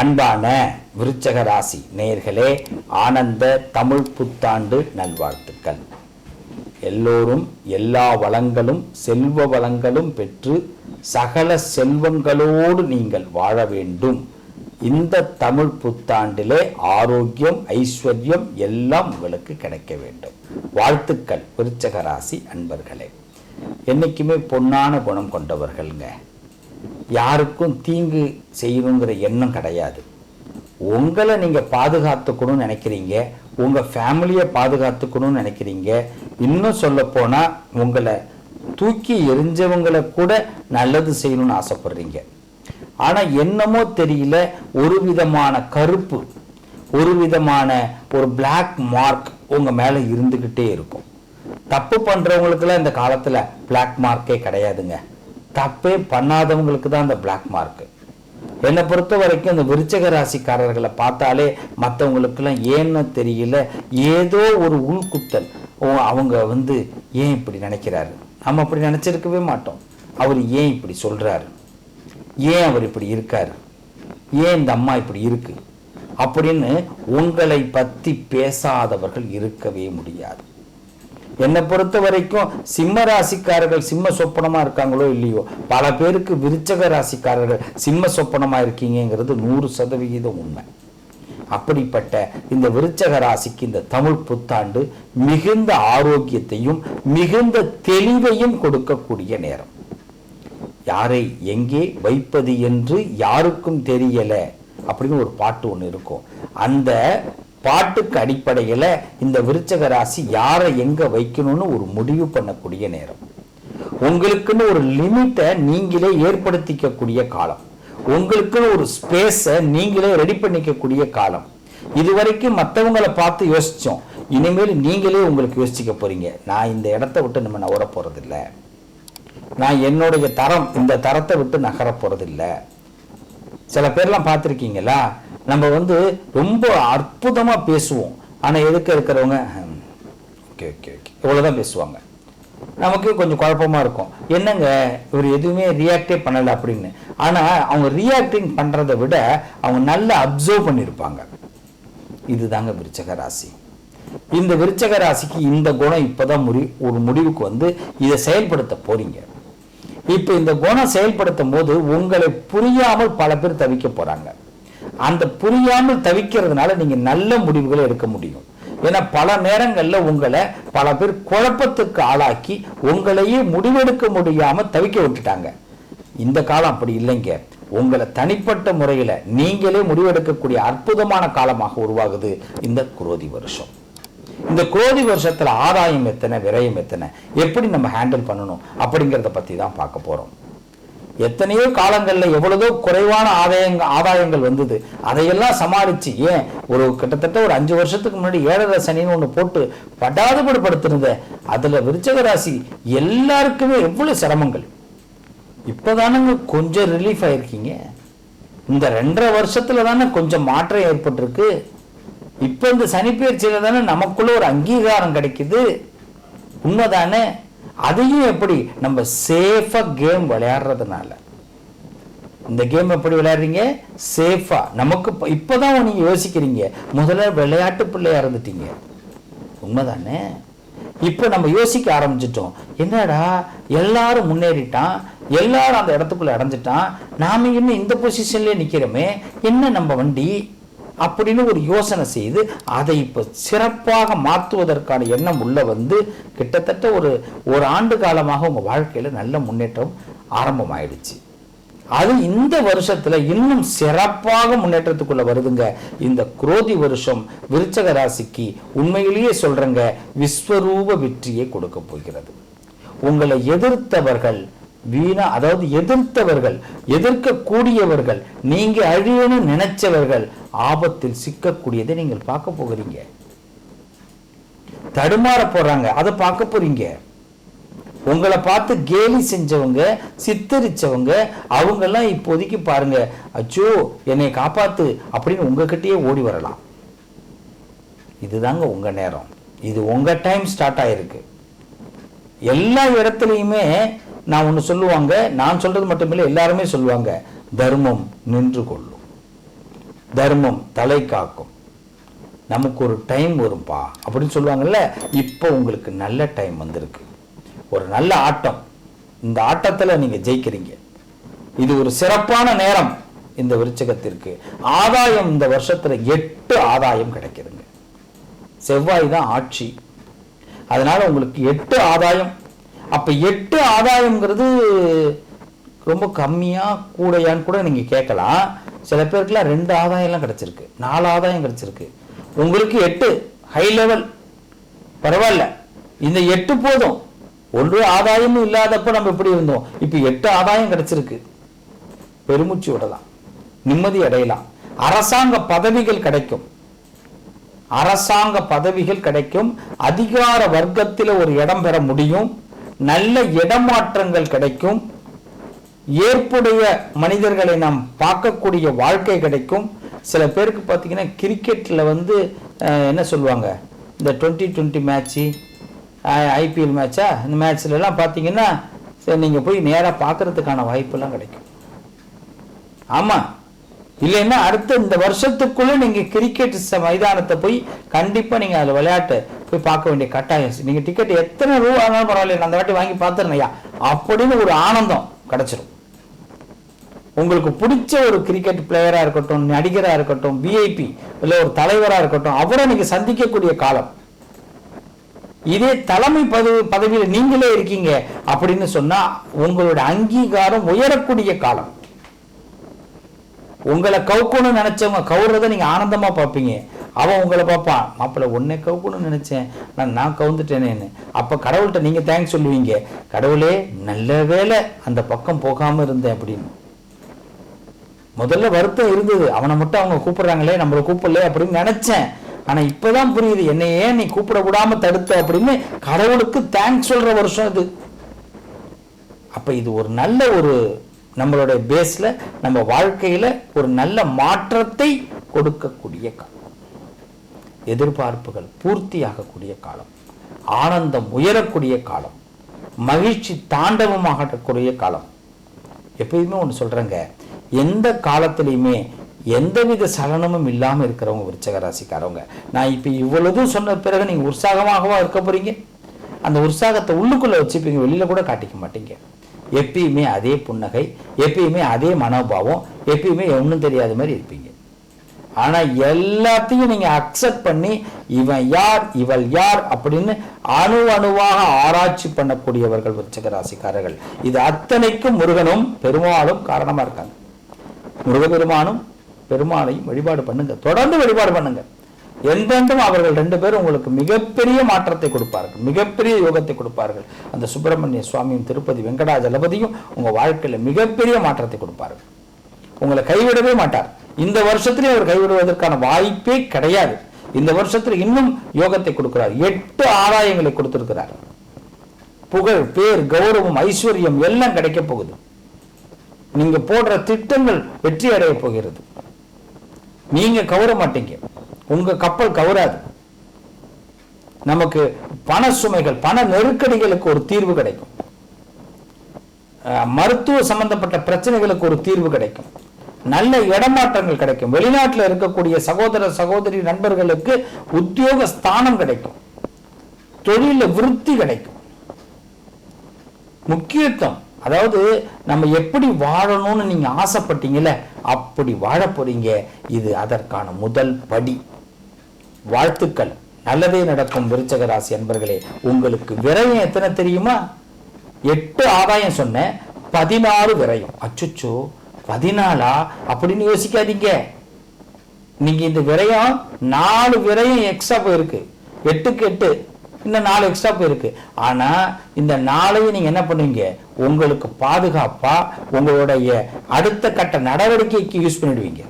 அன்பான விருச்சக ராசி நேயர்களே ஆனந்த தமிழ் புத்தாண்டு நல்வாழ்த்துக்கள். எல்லோரும் எல்லா வளங்களும் செல்வ வளங்களும் பெற்று சகல செல்வங்களோடு நீங்கள் வாழ வேண்டும். இந்த தமிழ் புத்தாண்டிலே ஆரோக்கியம் ஐஸ்வர்யம் எல்லாம் உங்களுக்கு கிடைக்க வேண்டும். வாழ்த்துக்கள் விருச்சக ராசி அன்பர்களே. என்னைக்குமே பொன்னான குணம் கொண்டவர்கள்ங்க. யாருக்கும் தீங்கு செய்யணுங்கிற எண்ணம் கிடையாது. உங்களை நீங்கள் பாதுகாத்துக்கணும்னு நினைக்கிறீங்க உங்கள் ஃபேமிலியை பாதுகாத்துக்கணும்னு நினைக்கிறீங்க இன்னும் சொல்லப்போனால் உங்களை தூக்கி எரிஞ்சவங்களை கூட நல்லது செய்யணும்னு ஆசைப்படுறீங்க. ஆனால் என்னமோ தெரியல ஒரு விதமான கருப்பு ஒரு விதமான ஒரு பிளாக் மார்க் உங்கள் மேலே இருந்துக்கிட்டே இருக்கும். தப்பு பண்ணுறவங்களுக்குலாம் இந்த காலத்தில் பிளாக் மார்க்கே கிடையாதுங்க. தப்பே பண்ணாதவங்களுக்கு தான் அந்த பிளாக் மார்க்கு என்னை பொறுத்த வரைக்கும் இந்த விருச்சக ராசிக்காரர்களை பார்த்தாலே மற்றவங்களுக்கெல்லாம் ஏன்னு தெரியல ஏதோ ஒரு உள்குத்தல். ஓ அவங்க வந்து ஏன் இப்படி நினைக்கிறாரு? நம்ம அப்படி நினச்சிருக்கவே மாட்டோம். அவர் ஏன் இப்படி சொல்கிறாரு ஏன் அவர் இப்படி இருக்காரு? ஏன் இந்த அம்மா இப்படி இருக்கு? அப்படின்னு உங்களை பற்றி பேசாதவர்கள் இருக்கவே முடியாது. என்னை பொறுத்த வரைக்கும் சிம்ம ராசிக்காரர்கள் சிம்ம சொப்பனமா இருக்காங்களோ இல்லையோ பல பேருக்கு விருச்சக ராசிக்காரர்கள் சிம்ம சொப்பனமா இருக்கீங்கங்கிறது நூறு சதவிகிதம் உண்மை. அப்படிப்பட்ட இந்த விருச்சக ராசிக்கு இந்த தமிழ் புத்தாண்டு மிகுந்த ஆரோக்கியத்தையும் மிகுந்த தெளிவையும் கொடுக்கக்கூடிய நேரம். யாரை எங்கே வைப்பது என்று யாருக்கும் தெரியல அப்படின்னு ஒரு பாட்டு ஒன்று இருக்கும். அந்த பாட்டுக்கு அடிப்படையில் இந்த விருச்சக ராசி யாரை எங்கே வைக்கணும்னு ஒரு முடிவு பண்ணக்கூடிய நேரம். உங்களுக்குன்னு ஒரு லிமிட்டை நீங்களே ஏற்படுத்திக்கக்கூடிய காலம். உங்களுக்குன்னு ஒரு ஸ்பேஸை நீங்களே ரெடி பண்ணிக்கக்கூடிய காலம். இதுவரைக்கும் மற்றவங்களை பார்த்து யோசித்தோம் இனிமேல் நீங்களே உங்களுக்கு யோசிச்சுக்க போறீங்க. நான் இந்த இடத்த விட்டு நம்ம நவர போறதில்ல. நான் என்னுடைய தரம் இந்த தரத்தை விட்டு நகர போகிறதில்ல சில பேர்லாம் பார்த்துருக்கீங்களா? நம்ம வந்து ரொம்ப அற்புதமாக பேசுவோம். ஆனால் எதுக்க இருக்கிறவங்க ஓகே ஓகே ஓகே இவ்வளோதான் பேசுவாங்க. நமக்கு கொஞ்சம் குழப்பமா இருக்கும். என்னங்க இவர் எதுவுமே ரியாக்டே பண்ணலை அப்படின்னு. ஆனால் அவங்க ரியாக்டிங் பண்ணுறத விட அவங்க நல்லா அப்சர்வ் பண்ணியிருப்பாங்க இதுதாங்க விருச்சக ராசி. இந்த விருச்சக ராசிக்கு இந்த குணம் இப்போதான் முடி ஒரு முடிவுக்கு வந்து இதை செயல்படுத்த போறீங்க. இப்போ இந்த குணம் செயல்படுத்தும் போது உங்களை புரியாமல் பல பேர் தவிக்க போறாங்க. அந்த புரியாமல் தவிக்கிறதுனால நீங்க நல்ல முடிவுகளை எடுக்க முடியும். ஏன்னா பல நேரங்களில் உங்களை பல பேர் குழப்பத்துக்கு ஆளாக்கி உங்களையே முடிவெடுக்க முடியாம தவிக்க விட்டுட்டாங்க. இந்த காலம் அப்படி இல்லைங்க. உங்களை தனிப்பட்ட முறையில நீங்களே முடிவெடுக்கக்கூடிய அற்புதமான காலமாக உருவாகுது இந்த குரோதி வருஷம். இந்த குரோதி வருஷத்துல ஆதாயம் எத்தனை விரயம் எத்தனை எப்படி நம்ம ஹேண்டில் பண்ணணும் அப்படிங்கிறத பத்தி தான் பார்க்க போறோம். எத்தனையோ காலங்களில் எவ்வளவோ குறைவான ஆதாயங்க ஆதாயங்கள் வந்தது. அதையெல்லாம் சமாளித்து ஏன்? ஒரு கிட்டத்தட்ட ஒரு அஞ்சு வருஷத்துக்கு முன்னாடி ஏழரை சனின்னு ஒன்று போட்டு படாதுபடுப்படுத்திருந்த அதில் விருச்சக ராசி எல்லாருக்குமே எவ்வளோ சிரமங்கள். இப்போதானங்க கொஞ்சம் ரிலீஃப் ஆகிருக்கீங்க இந்த ரெண்டரை வருஷத்தில் தானே கொஞ்சம் மாற்றம் ஏற்பட்டிருக்கு. இப்போ இந்த சனிப்பெயர்ச்சியில் தானே நமக்குள்ள ஒரு அங்கீகாரம் கிடைக்குது. உண்மைதானே? அதையும் எப்படி? நம்ம சேஃபாக கேம் விளையாடுறதுனால. இந்த கேம் எப்படி விளையாடுறீங்க? சேஃபாக நமக்கு இப்போ தான் நீங்கள் யோசிக்கிறீங்க. முதல்ல விளையாட்டு பிள்ளையா இருந்துட்டீங்க. உண்மைதானே? இப்போ நம்ம யோசிக்க ஆரம்பிச்சிட்டோம். என்னடா எல்லாரும் முன்னேறிட்டான். எல்லாரும் அந்த இடத்துக்குள்ள அடைஞ்சிட்டான். நாம இன்னும் இந்த பொசிஷன்லேயே நிற்கிறோமே என்ன நம்ம வண்டி? அப்படின்னு ஒரு யோசனை செய்து அதை இப்போ சிறப்பாக மாற்றுவதற்கான எண்ணம் உள்ள வந்து கிட்டத்தட்ட ஒரு ஒரு ஆண்டு காலமாக உங்கள் வாழ்க்கையில் நல்ல முன்னேற்றம் ஆரம்பமாயிடுச்சு. அது இந்த வருஷத்துல இன்னும் சிறப்பாக முன்னேற்றத்துக்குள்ளே வருதுங்க. இந்த குரோதி வருஷம் விருச்சக ராசிக்கு உண்மையிலேயே சொல்றேங்க விஸ்வரூப வெற்றியை கொடுக்க போகிறது. உங்களை எதிர்த்தவர்கள் வீணா அதாவது எதிர்த்தவர்கள் எதிர்க்கக்கூடியவர்கள் நீங்க அழியணும்னு நினைச்சவர்கள் ஆபத்தில் சிக்கக்கூடியதை நீங்கள் பார்க்க போகிறீங்க. தடுமாற போறாங்க அதை பார்க்க போறீங்க. உங்களை பார்த்து கேலி செஞ்சவங்க சித்தரிச்சவங்க அவங்கெல்லாம் இப்போதைக்கு பாருங்க அச்சோ என்னை காப்பாத்து அப்படின்னு உங்ககிட்டயே ஓடி வரலாம். இதுதாங்க உங்க நேரம். இது உங்க டைம் ஸ்டார்ட் ஆயிருக்கு. எல்லா இடத்துலையுமே நான் ஒன்று சொல்லுவாங்க நான் சொல்றது மட்டுமில்லை எல்லாருமே சொல்லுவாங்க தர்மம் நின்று கொள்ளும். தர்மம் தலை காக்கும். நமக்கு ஒரு டைம் வரும்பா அப்படின்னு சொல்லுவாங்கல்ல இப்போ உங்களுக்கு நல்ல டைம் வந்திருக்கு. ஒரு நல்ல ஆட்டம். இந்த ஆட்டத்தில் நீங்கள் ஜெயிக்கிறீங்க. இது ஒரு சிறப்பான நேரம் இந்த விருச்சகத்திற்கு. ஆதாயம் இந்த வருஷத்துல எட்டு ஆதாயம் கிடைக்கிதுங்க. செவ்வாய் தான் ஆட்சி. அதனால உங்களுக்கு எட்டு ஆதாயம் அப்ப எட்டு ஆதாயம்ங்கிறது ரொம்ப கம்மியா கூடையான்னு கூட நீங்க கேட்கலாம். சில பேருக்குலாம் ரெண்டு ஆதாயம்லாம் கிடைச்சிருக்கு. நாலு ஆதாயம் கிடைச்சிருக்கு. உங்களுக்கு எட்டு ஹை லெவல் பரவாயில்ல. இந்த எட்டு போதும். ஒன்று ஆதாயமும் இல்லாதப்ப நம்ம எப்படி இருந்தோம்? இப்போ எட்டு ஆதாயம் கிடைச்சிருக்கு. பெருமூச்சு விடலாம் நிம்மதி அடையலாம். அரசாங்க பதவிகள் கிடைக்கும். அரசாங்க பதவிகள் கிடைக்கும். அதிகார வர்க்கத்தில் ஒரு இடம் பெற முடியும். நல்ல இடமாற்றங்கள் கிடைக்கும். ஏற்புடைய மனிதர்களை நாம் பார்க்கக்கூடிய வாழ்க்கை கிடைக்கும். சில பேருக்கு பார்த்தீங்கன்னா கிரிக்கெட்டில் வந்து என்ன சொல்லுவாங்க? இந்த டுவெண்ட்டி டுவெண்ட்டி மேட்ச்சு ஐபிஎல் மேட்சா? இந்த மேட்ச்லலாம் பார்த்தீங்கன்னா சரி நீங்கள் போய் நேராக பார்க்குறதுக்கான வாய்ப்பெல்லாம் கிடைக்கும். ஆமாம் இல்லைன்னா அடுத்த இந்த வருஷத்துக்குள்ள நீங்க கிரிக்கெட் மைதானத்தை போய் கண்டிப்பா நீங்க அதுல விளையாட்டு போய் பார்க்க வேண்டிய கட்டாயம். நீங்க டிக்கெட் எத்தனை ரூபா ஆனாலும் பரவாயில்ல அந்த வாட்டி வாங்கி பார்த்துருந்தையா அப்படின்னு ஒரு ஆனந்தம் கிடைச்சிரும். உங்களுக்கு பிடிச்ச ஒரு கிரிக்கெட் பிளேயரா இருக்கட்டும் நடிகரா இருக்கட்டும் விஐபி இல்ல ஒரு தலைவரா இருக்கட்டும் அவரை நீங்க சந்திக்கக்கூடிய காலம். இதே தலைமை பதவி பதவியில் நீங்களே இருக்கீங்க அப்படின்னு சொன்னா உங்களோட அங்கீகாரம் உயரக்கூடிய காலம். உங்களை கவுக்கணும்னு நினைச்சவங்க கவுறத நீங்க ஆனந்தமா பார்ப்பீங்க. அவன் உங்களை பார்ப்பான் மாப்பிள்ளை உன்னை கவுக்கணும்னு நினைச்சேன். நான் நான் கவுந்துட்டேனேன்னு. அப்ப கடவுள்கிட்ட நீங்க தேங்க்ஸ் சொல்லுவீங்க. கடவுளே நல்ல வேளை அந்த பக்கம் போகாம இருந்தேன் அப்படின்னு. முதல்ல வருத்தம் இருந்தது. அவனை மட்டும் அவங்க கூப்பிடுறாங்களே நம்மளை கூப்பிடல அப்படின்னு நினைச்சேன். ஆனா இப்பதான் புரியுது என்னை ஏன் நீ கூப்பிட விடாம தடுத்த அப்படின்னு கடவுளுக்கு தேங்க்ஸ் சொல்ற வருஷம் இது. அப்ப இது ஒரு நல்ல ஒரு நம்மளுடைய பேஸ்ல நம்ம வாழ்க்கையில ஒரு நல்ல மாற்றத்தை கொடுக்கக்கூடிய காலம். எதிர்பார்ப்புகள் பூர்த்தியாகக்கூடிய காலம். ஆனந்தம் உயரக்கூடிய காலம். மகிழ்ச்சி தாண்டவமாகக்கூடிய காலம். எப்பயுமே ஒன்று சொல்றேங்க. எந்த காலத்திலையுமே எந்தவித சலனமும் இல்லாமல் இருக்கிறவங்க விருச்சக ராசிக்காரவங்க. நான் இப்போ இவ்வளவும் சொன்ன பிறகு நீங்கள் உற்சாகமாகவா இருக்க போறீங்க? அந்த உற்சாகத்தை உள்ளுக்குள்ள வச்சுப்பீங்க வெளியில் கூட காட்டிக்க மாட்டீங்க. எப்பயுமே அதே புன்னகை எப்பயுமே அதே மனோபாவம் எப்பயுமே ஒன்றும் தெரியாத மாதிரி இருப்பீங்க. ஆனா எல்லாத்தையும் நீங்க அக்செப்ட் பண்ணி இவன் யார் இவள் யார் அப்படின்னு அணு அணுவாக ஆராய்ச்சி பண்ணக்கூடியவர்கள் விருச்சக ராசிக்காரர்கள் இது அத்தனைக்கும் முருகனும் பெருமாளும் காரணமா இருக்காங்க. முருகப்பெருமானும் பெருமாளையும் வழிபாடு பண்ணுங்க. தொடர்ந்து வழிபாடு பண்ணுங்க. என்றென்றும் அவர்கள் ரெண்டு பேரும் உங்களுக்கு மிகப்பெரிய மாற்றத்தை கொடுப்பார்கள். மிகப்பெரிய யோகத்தை கொடுப்பார்கள். அந்த சுப்பிரமணிய சுவாமியும் திருப்பதி வெங்கடாஜலபதியும் உங்க வாழ்க்கையில மிகப்பெரிய மாற்றத்தை கொடுப்பார்கள். உங்களை கைவிடவே மாட்டார். இந்த வருஷத்திலே அவர் கைவிடுவதற்கான வாய்ப்பே கிடையாது. இந்த வருஷத்துல இன்னும் யோகத்தை கொடுக்கிறார். எட்டு ஆதாயங்களை கொடுத்திருக்கிறார். புகழ் பேர் கௌரவம் ஐஸ்வர்யம் எல்லாம் கிடைக்க போகுது. நீங்க போடுற திட்டங்கள் வெற்றி அடைய போகிறது. நீங்க கவர மாட்டீங்க. உங்க கப்பல் கவராது. நமக்கு பண சுமைகள் பண நெருக்கடிகளுக்கு ஒரு தீர்வு கிடைக்கும். மருத்துவ சம்பந்தப்பட்ட பிரச்சனைகளுக்கு ஒரு தீர்வு கிடைக்கும். நல்ல இடமாற்றங்கள் கிடைக்கும். வெளிநாட்டில் இருக்கக்கூடிய சகோதர சகோதரி நண்பர்களுக்கு உத்தியோக ஸ்தானம் கிடைக்கும். தொழில விருத்தி கிடைக்கும். முக்கியத்துவம் அதாவது நம்ம எப்படி வாழணும்னு நீங்க ஆசைப்பட்டீங்கல்ல அப்படி வாழ போறீங்க. இது அதற்கான முதல் படி. வாழ்த்துக்கள். நல்லதே நடக்கும் விருச்சக ராசி அன்பர்களே. உங்களுக்கு விரயம் எத்தனை தெரியுமா? எட்டு ஆதாயம் சொன்னேன். பதினாறு விரயம். அச்சுச்சோ பதினாலா? அப்படின்னு யோசிக்காதீங்க. நீங்க இந்த விரயம் நாலு விரயம் எக்ஸ்ட்ரா போயிருக்கு. எட்டுக்கு எட்டு இன்னும் நாலு எக்ஸ்ட்ரா போயிருக்கு. ஆனா இந்த நாளையும் நீங்க என்ன பண்ணுவீங்க? உங்களுக்கு பாதுகாப்பா உங்களுடைய அடுத்த கட்ட நடவடிக்கைக்கு யூஸ் பண்ணிடுவீங்க.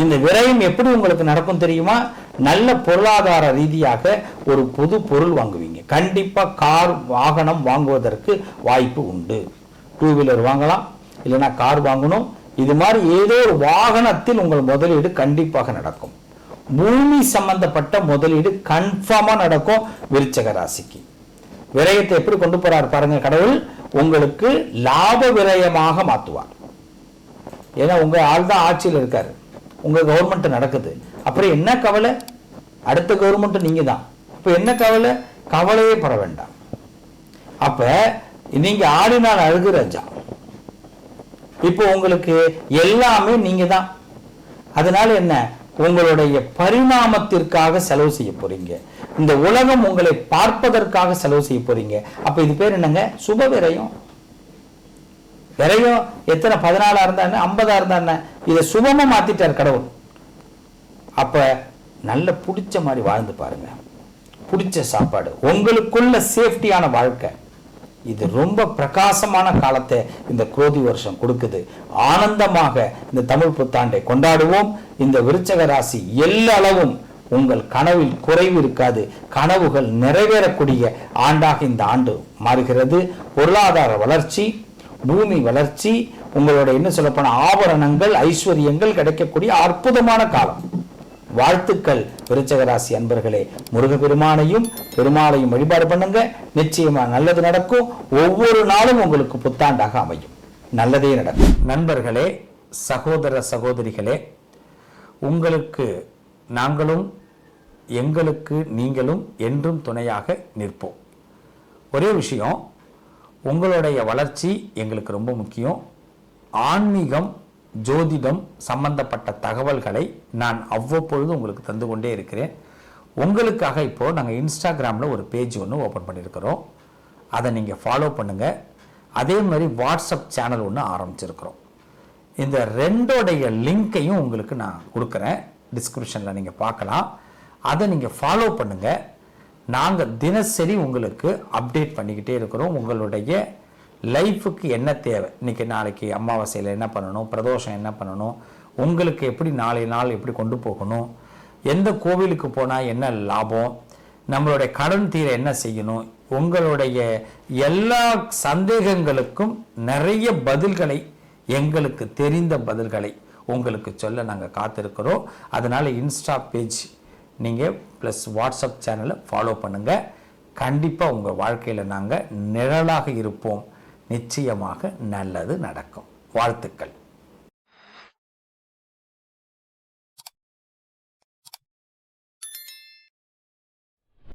இந்த விரயம் எப்படி உங்களுக்கு நடக்கும் தெரியுமா? நல்ல பொருளாதார ரீதியாக ஒரு புது பொருள் வாங்குவீங்க. கண்டிப்பாக கார் வாகனம் வாங்குவதற்கு வாய்ப்பு உண்டு. டூ வீலர் வாங்கலாம் இல்லைன்னா கார் வாங்கணும். இது மாதிரி ஏதோ ஒரு வாகனத்தில் உங்கள் முதலீடு கண்டிப்பாக நடக்கும். பூமி சம்பந்தப்பட்ட முதலீடு கன்ஃபார்மாக நடக்கும் விருச்சக ராசிக்கு. விரயத்தை எப்படி கொண்டு போறார் பாருங்க கடவுள். உங்களுக்கு லாப விரயமாக மாற்றுவார். ஏன்னா உங்கள் ஆள் தான் ஆட்சியில் இருக்காரு. உங்கள் கவர்மெண்ட் நடக்குது. அப்புறம் என்ன கவலை? அடுத்த கவர்மெண்ட் நீங்கள் தான் இப்போ என்ன கவலை? கவலையே பட வேண்டாம். அப்ப நீங்க ஆடினால் அழுகு ராஜா இப்போ உங்களுக்கு எல்லாமே நீங்கள் தான் அதனால என்ன? உங்களுடைய பரிணாமத்திற்காக செலவு செய்ய போறீங்க. இந்த உலகம் உங்களை பார்ப்பதற்காக செலவு செய்ய போறீங்க. அப்ப இது பேர் என்னங்க? சுப விரயம். விரையும் எத்தனை பதினாலா இருந்தா என்ன ஐம்பதா இருந்தா என்ன இதை சுபமா மாத்திட்டார் கடவுள். அப்ப நல்ல பிடிச்ச மாதிரி வாழ்ந்து பாருங்க. பிடிச்ச சாப்பாடு. உங்களுக்குள்ள சேஃப்டியான வாழ்க்கை. இது ரொம்ப பிரகாசமான காலத்தை இந்த குரோதி வருஷம் கொடுக்குது. ஆனந்தமாக இந்த தமிழ் புத்தாண்டை கொண்டாடுவோம். இந்த விருச்சக ராசி எல்லளவும் உங்கள் கனவில் குறைவு இருக்காது. கனவுகள் நிறைவேறக்கூடிய ஆண்டாக இந்த ஆண்டு மாறுகிறது. பொருளாதார வளர்ச்சி பூமி வளர்ச்சி உங்களோட என்ன சொல்லப்போன ஆபரணங்கள் ஐஸ்வர்யங்கள் கிடைக்கக்கூடிய அற்புதமான காலம். வாழ்த்துக்கள் விருச்சகராசி அன்பர்களே. முருகப்பெருமானையும் பெருமாளையும் வழிபாடு பண்ணுங்க. நிச்சயமா நல்லது நடக்கும். ஒவ்வொரு நாளும் உங்களுக்கு புத்தாண்டாக அமையும். நல்லதே நடக்கும். நண்பர்களே சகோதர சகோதரிகளே உங்களுக்கு நாங்களும் எங்களுக்கு நீங்களும் என்றும் துணையாக நிற்போம். ஒரே விஷயம் உங்களுடைய வளர்ச்சி எங்களுக்கு ரொம்ப முக்கியம். ஆன்மீகம் ஜோதிடம் சம்பந்தப்பட்ட தகவல்களை நான் அவ்வப்பொழுது உங்களுக்கு தந்து கொண்டே இருக்கிறேன். உங்களுக்காக இப்போது நாங்கள் இன்ஸ்டாகிராமில் ஒரு பேஜ் ஒன்று ஓப்பன் பண்ணியிருக்கிறோம். அதை நீங்கள் ஃபாலோ பண்ணுங்கள் அதே மாதிரி வாட்ஸ்அப் சேனல் ஒன்று ஆரம்பிச்சிருக்கிறோம். இந்த ரெண்டோடைய லிங்க்கையும் உங்களுக்கு நான் கொடுக்குறேன். டிஸ்கிரிப்ஷனில் நீங்கள் பார்க்கலாம். அதை நீங்கள் ஃபாலோ பண்ணுங்கள் நாங்கள் தினசரி உங்களுக்கு அப்டேட் பண்ணிக்கிட்டே இருக்கிறோம். உங்களுடைய லைஃபுக்கு என்ன தேவை? இன்னைக்கு நாளைக்கு அமாவாசையில் என்ன பண்ணணும்? பிரதோஷம் என்ன பண்ணணும்? உங்களுக்கு எப்படி நாளை நாள் எப்படி கொண்டு போகணும்? எந்த கோவிலுக்கு போனால் என்ன லாபம்? நம்மளுடைய கடன் தீர என்ன செய்யணும்? உங்களுடைய எல்லா சந்தேகங்களுக்கும் நிறைய பதில்களை எங்களுக்கு தெரிந்த பதில்களை உங்களுக்கு சொல்ல நாங்கள் காத்திருக்கிறோம். அதனால் இன்ஸ்டா பேஜ் நீங்கள் ப்ளஸ் வாட்ஸ்அப் சேனலை ஃபாலோ பண்ணுங்கள் கண்டிப்பாக உங்கள் வாழ்க்கையில் நாங்கள் நிழலாக இருப்போம். நிச்சயமாக நல்லது நடக்கும். வாழ்த்துக்கள்.